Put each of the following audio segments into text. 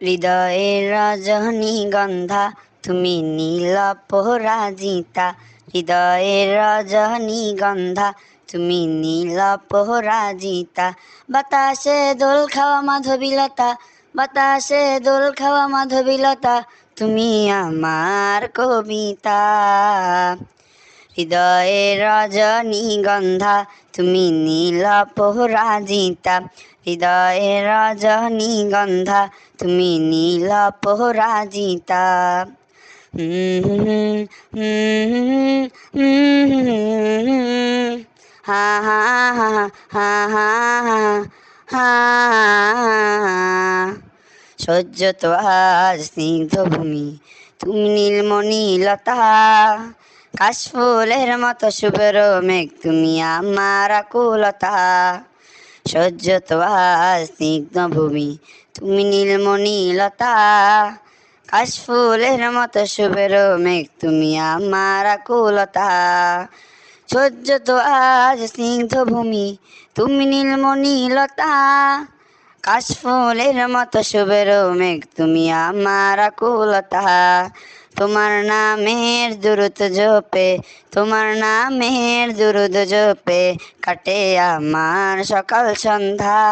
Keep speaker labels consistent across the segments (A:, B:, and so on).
A: হৃদয়ের রজনীগন্ধা তুমি নীল পরাজিতা। হৃদয়ের রজনীগন্ধা তুমি নীল পরাজিতা। বাতাসে দোল খাওয়া মাধবীলতা, বাতাসে দোল খাওয়া মাধবীলতা, তুমি আমার কবিতা। হৃদয়ের রজনীগন্ধা তুমি নীল পরাজিতা। হৃদয়ের রজনীগন্ধা তুমি নীল পরাজিতা। হা হা হা হা হা হা সহ্য তো আজ স্নিগ্ধ ভূমি, তুমি নীলমণি লতা কাশফুলের মতো শুভ্র মেঘ, তুমি আমার আকুলতা। সহ্য তো আজ স্নিগ্ধ ভূমি, তুমি নীলমণি লতা কাশফুলের মতো শুভ্র মেঘ, তুমি আমার আকুলতা। সহ্য তো আজ স্নিগ্ধ ভূমি, তুমি নীলমণি লতা কাশফুলের মতো শুভের মেঘ, তুমি আমার আকুলতা। তোমার নামের দুরুদ জপে, তোমার নামের দুরুদ জপে, কাটে আমার সকাল সন্ধ্যা।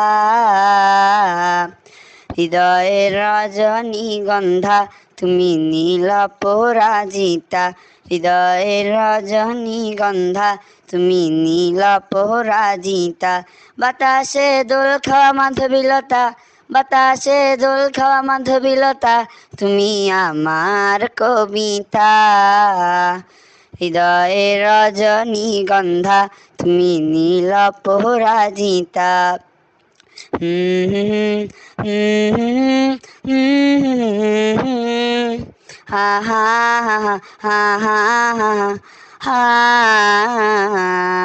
A: হৃদয়ের রজনীগন্ধা তুমি নীল পরাজিতা হৃদয়ের রজনীগন্ধা তুমি নীল পরাজিতা বাতাসে দোল খাওয়া মাধবীলতা বাতাসে দোল খাওয়া মাধবীলতা তুমি আমার কবিতা হৃদয়ের রজনীগন্ধা তুমি নীল হা হা হা হা হা হা হা